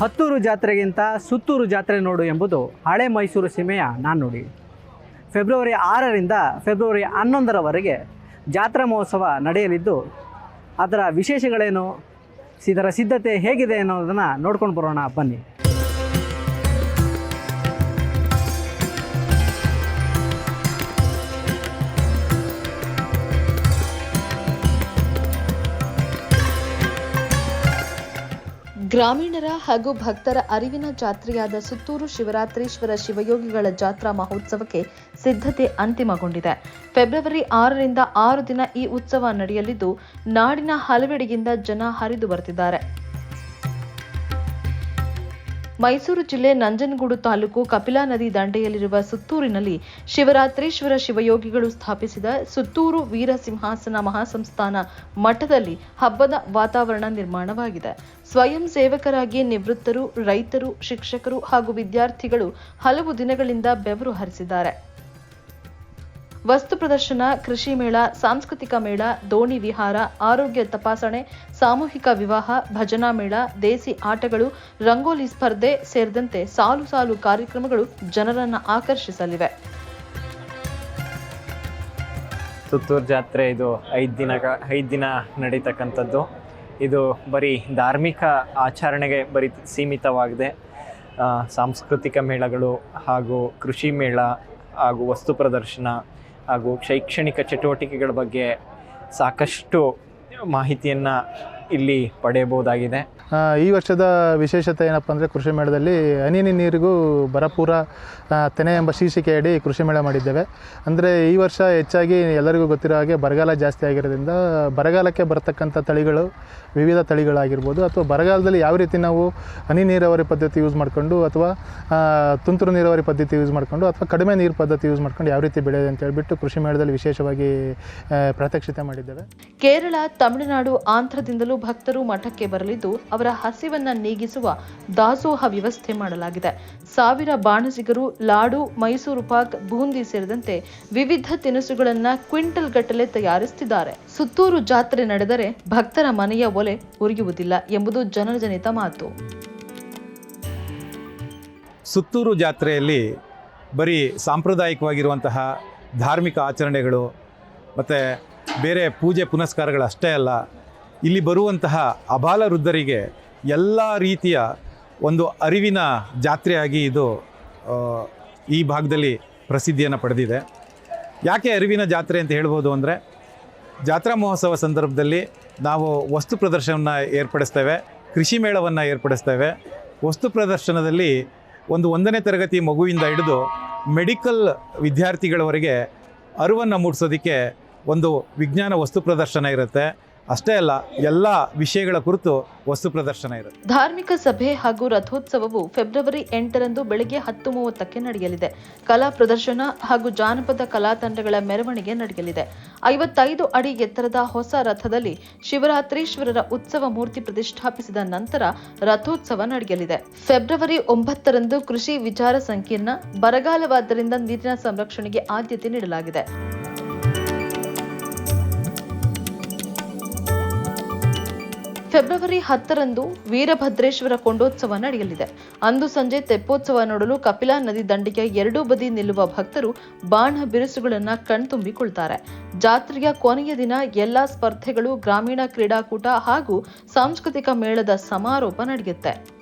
ಹತ್ತೂರು ಜಾತ್ರೆಗಿಂತ ಸುತ್ತೂರು ಜಾತ್ರೆ ನೋಡು ಎಂಬುದು ಹಳೆ ಮೈಸೂರು ಸೀಮೆಯ ನಾಣ್ಣುಡಿ ಫೆಬ್ರವರಿ ಆರರಿಂದ ಫೆಬ್ರವರಿ ಹನ್ನೊಂದರವರೆಗೆ ಜಾತ್ರಾ ಮಹೋತ್ಸವ ನಡೆಯಲಿದ್ದು, ಅದರ ವಿಶೇಷಗಳೇನು, ಇದರ ಸಿದ್ಧತೆ ಹೇಗಿದೆ ಅನ್ನೋದನ್ನು ನೋಡ್ಕೊಂಡು ಬರೋಣ ಬನ್ನಿ. ಗ್ರಾಮೀಣರ ಹಾಗೂ ಭಕ್ತರ ಅರಿವಿನ ಜಾತ್ರೆಯಾದ ಸುತ್ತೂರು ಶಿವರಾತ್ರೀಶ್ವರ ಶಿವಯೋಗಿಗಳ ಜಾತ್ರಾ ಮಹೋತ್ಸವಕ್ಕೆ ಸಿದ್ಧತೆ ಅಂತಿಮಗೊಂಡಿದೆ. ಫೆಬ್ರವರಿ ಆರರಿಂದ ಆರು ದಿನ ಈ ಉತ್ಸವ ನಡೆಯಲಿದ್ದು, ನಾಡಿನ ಹಲವೆಡೆಯಿಂದ ಜನ ಹರಿದು ಬರುತ್ತಿದ್ದಾರೆ ಮೈಸೂರು ಜಿಲ್ಲೆ ನಂಜನಗೂಡು ತಾಲೂಕು ಕಪಿಲಾ ನದಿ ದಂಡೆಯಲ್ಲಿರುವ ಸುತ್ತೂರಿನಲ್ಲಿ ಶಿವರಾತ್ರೀಶ್ವರ ಶಿವಯೋಗಿಗಳು ಸ್ಥಾಪಿಸಿದ ಸುತ್ತೂರು ವೀರಸಿಂಹಾಸನ ಮಹಾಸಂಸ್ಥಾನ ಮಠದಲ್ಲಿ ಹಬ್ಬದ ವಾತಾವರಣ ನಿರ್ಮಾಣವಾಗಿದೆ. ಸ್ವಯಂ ಸೇವಕರಾಗಿ ನಿವೃತ್ತರು, ರೈತರು, ಶಿಕ್ಷಕರು ಹಾಗೂ ವಿದ್ಯಾರ್ಥಿಗಳು ಹಲವು ದಿನಗಳಿಂದ ಬೆವರು ಹರಿಸಿದ್ದಾರೆ. ವಸ್ತು ಪ್ರದರ್ಶನ, ಕೃಷಿ ಮೇಳ, ಸಾಂಸ್ಕೃತಿಕ ಮೇಳ, ದೋಣಿ ವಿಹಾರ, ಆರೋಗ್ಯ ತಪಾಸಣೆ, ಸಾಮೂಹಿಕ ವಿವಾಹ, ಭಜನಾ ಮೇಳ, ದೇಸಿ ಆಟಗಳು, ರಂಗೋಲಿ ಸ್ಪರ್ಧೆ ಸೇರಿದಂತೆ ಸಾಲು ಸಾಲು ಕಾರ್ಯಕ್ರಮಗಳು ಜನರನ್ನು ಆಕರ್ಷಿಸಲಿವೆ. ಸುತ್ತೂರು ಜಾತ್ರೆ ಇದು ಐದು ದಿನ ಐದು ದಿನ ನಡೀತಕ್ಕಂಥದ್ದು. ಇದು ಬರೀ ಧಾರ್ಮಿಕ ಆಚರಣೆಗೆ ಬರೀ ಸೀಮಿತವಾಗಿದೆ. ಸಾಂಸ್ಕೃತಿಕ ಮೇಳಗಳು ಹಾಗೂ ಕೃಷಿ ಮೇಳ ಹಾಗೂ ವಸ್ತು ಪ್ರದರ್ಶನ ಹಾಗೂ ಶೈಕ್ಷಣಿಕ ಚಟುವಟಿಕೆಗಳ ಬಗ್ಗೆ ಸಾಕಷ್ಟು ಮಾಹಿತಿಯನ್ನು ಇಲ್ಲಿ ಪಡೆಯಬಹುದಾಗಿದೆ. ಈ ವರ್ಷದ ವಿಶೇಷತೆ ಏನಪ್ಪ ಅಂದರೆ ಕೃಷಿ ಮೇಳದಲ್ಲಿ ಹನಿ ನೀರಿಗೂ ಬರಪೂರ ತೆನೆ ಎಂಬ ಶೀರ್ಷಿಕೆಯಡಿ ಕೃಷಿ ಮೇಳ ಮಾಡಿದ್ದೇವೆ. ಅಂದರೆ ಈ ವರ್ಷ ಹೆಚ್ಚಾಗಿ ಎಲ್ಲರಿಗೂ ಗೊತ್ತಿರೋ ಹಾಗೆ ಬರಗಾಲ ಜಾಸ್ತಿ ಆಗಿರೋದ್ರಿಂದ ಬರಗಾಲಕ್ಕೆ ಬರತಕ್ಕಂಥ ತಳಿಗಳು ವಿವಿಧ ತಳಿಗಳಾಗಿರ್ಬೋದು. ಅಥವಾ ಬರಗಾಲದಲ್ಲಿ ಯಾವ ರೀತಿ ನಾವು ಹನಿ ನೀರಾವರಿ ಪದ್ಧತಿ ಯೂಸ್ ಮಾಡಿಕೊಂಡು ಅಥವಾ ತುಂತುರು ನೀರಾವರಿ ಪದ್ಧತಿ ಯೂಸ್ ಮಾಡಿಕೊಂಡು ಅಥವಾ ಕಡಿಮೆ ನೀರು ಪದ್ಧತಿ ಯೂಸ್ ಮಾಡ್ಕೊಂಡು ಯಾವ ರೀತಿ ಬೆಳೆಯೋದು ಅಂತ ಹೇಳ್ಬಿಟ್ಟು ಕೃಷಿ ಮೇಳದಲ್ಲಿ ವಿಶೇಷವಾಗಿ ಪ್ರಾತ್ಯಕ್ಷತೆ ಪ್ರಾತ್ಯಕ್ಷಿತೆ ಮಾಡಿದ್ದೇವೆ. ಕೇರಳ ತಮಿಳುನಾಡು ಆಂಧ್ರದಿಂದಲೂ ಭಕ್ತರು ಮಠಕ್ಕೆ ಬರಲಿದ್ದು ಅವರ ಹಸಿವನ್ನ ನೀಗಿಸುವ ದಾಸೋಹ ವ್ಯವಸ್ಥೆ ಮಾಡಲಾಗಿದೆ. ಸಾವಿರ ಬಾಣಸಿಗರು, ಲಾಡು, ಮೈಸೂರು ಪಾಕ್, ಬೂಂದಿ ಸೇರಿದಂತೆ ವಿವಿಧ ತಿನಿಸುಗಳನ್ನ ಕ್ವಿಂಟಲ್ ಗಟ್ಟಲೆ ತಯಾರಿಸುತ್ತಿದ್ದಾರೆ ಸುತ್ತೂರು ಜಾತ್ರೆ ನಡೆದರೆ ಭಕ್ತರ ಮನೆಯ ಒಲೆ ಉರಿಯುವುದಿಲ್ಲ ಎಂಬುದು ಜನಜನಿತ ಮಾತು. ಸುತ್ತೂರು ಜಾತ್ರೆಯಲ್ಲಿ ಬರೀ ಸಾಂಪ್ರದಾಯಿಕವಾಗಿರುವಂತಹ ಧಾರ್ಮಿಕ ಆಚರಣೆಗಳು ಮತ್ತು ಬೇರೆ ಪೂಜೆ ಪುನಸ್ಕಾರಗಳು ಅಷ್ಟೇ ಅಲ್ಲ ಇಲ್ಲಿ ಬರುವಂತಹ ಅಬಾಲ ವೃದ್ಧರಿಗೆ ಎಲ್ಲ ರೀತಿಯ ಒಂದು ಅರಿವಿನ ಜಾತ್ರೆಯಾಗಿ ಇದು ಈ ಭಾಗದಲ್ಲಿ ಪ್ರಸಿದ್ಧಿಯನ್ನು ಪಡೆದಿದೆ. ಯಾಕೆ ಅರಿವಿನ ಜಾತ್ರೆ ಅಂತ ಹೇಳ್ಬೋದು ಅಂದರೆ, ಜಾತ್ರಾ ಮಹೋತ್ಸವ ಸಂದರ್ಭದಲ್ಲಿ ನಾವು ವಸ್ತು ಪ್ರದರ್ಶನವನ್ನು ಏರ್ಪಡಿಸ್ತೇವೆ, ಕೃಷಿ ಮೇಳವನ್ನು ಏರ್ಪಡಿಸ್ತೇವೆ. ವಸ್ತು ಪ್ರದರ್ಶನದಲ್ಲಿ ಒಂದು ಒಂದನೇ ತರಗತಿ ಮಗುವಿಂದ ಹಿಡಿದು ಮೆಡಿಕಲ್ ವಿದ್ಯಾರ್ಥಿಗಳವರೆಗೆ ಅರಿವನ್ನು ಮೂಡಿಸೋದಕ್ಕೆ ಒಂದು ವಿಜ್ಞಾನ ವಸ್ತು ಪ್ರದರ್ಶನ ಇರುತ್ತೆ. ಅಷ್ಟೇ ಅಲ್ಲ, ಎಲ್ಲ ವಿಷಯಗಳ ಕುರಿತು ವಸ್ತು ಪ್ರದರ್ಶನ ಇರುತ್ತೆ ಧಾರ್ಮಿಕ ಸಭೆ ಹಾಗೂ ರಥೋತ್ಸವವು ಫೆಬ್ರವರಿ ಎಂಟರಂದು ಬೆಳಗ್ಗೆ ಹತ್ತು ಮೂವತ್ತಕ್ಕೆ ನಡೆಯಲಿದೆ. ಕಲಾ ಪ್ರದರ್ಶನ ಹಾಗೂ ಜಾನಪದ ಕಲಾ ತಂಡಗಳ ಮೆರವಣಿಗೆ ನಡೆಯಲಿದೆ. ಐವತ್ತೈದು ಅಡಿ ಎತ್ತರದ ಹೊಸ ರಥದಲ್ಲಿ ಶಿವರಾತ್ರೀಶ್ವರರ ಉತ್ಸವ ಮೂರ್ತಿ ಪ್ರತಿಷ್ಠಾಪಿಸಿದ ನಂತರ ರಥೋತ್ಸವ ನಡೆಯಲಿದೆ. ಫೆಬ್ರವರಿ ಒಂಬತ್ತರಂದು ಕೃಷಿ ವಿಚಾರ ಸಂಕೀರ್ಣ ಬರಗಾಲವಾದ್ದರಿಂದ ನೀರಿನ ಸಂರಕ್ಷಣೆಗೆ ಆದ್ಯತೆ ನೀಡಲಾಗಿದೆ. ಫೆಬ್ರವರಿ ಹತ್ತರಂದು ವೀರಭದ್ರೇಶ್ವರ ಕೊಂಡೋತ್ಸವ ನಡೆಯಲಿದೆ. ಅಂದು ಸಂಜೆ ತೆಪ್ಪೋತ್ಸವ ನೋಡಲು ಕಪಿಲಾ ನದಿ ದಂಡೆಯ ಎರಡೂ ಬದಿ ನಿಲ್ಲುವ ಭಕ್ತರು ಬಾಣ ಬಿರುಸುಗಳನ್ನು ಕಣ್ತುಂಬಿಕೊಳ್ತಾರೆ. ಜಾತ್ರೆಯ ಕೊನೆಯ ದಿನ ಎಲ್ಲಾ ಸ್ಪರ್ಧೆಗಳು, ಗ್ರಾಮೀಣ ಕ್ರೀಡಾಕೂಟ ಹಾಗೂ ಸಾಂಸ್ಕೃತಿಕ ಮೇಳದ ಸಮಾರೋಪ ನಡೆಯುತ್ತೆ.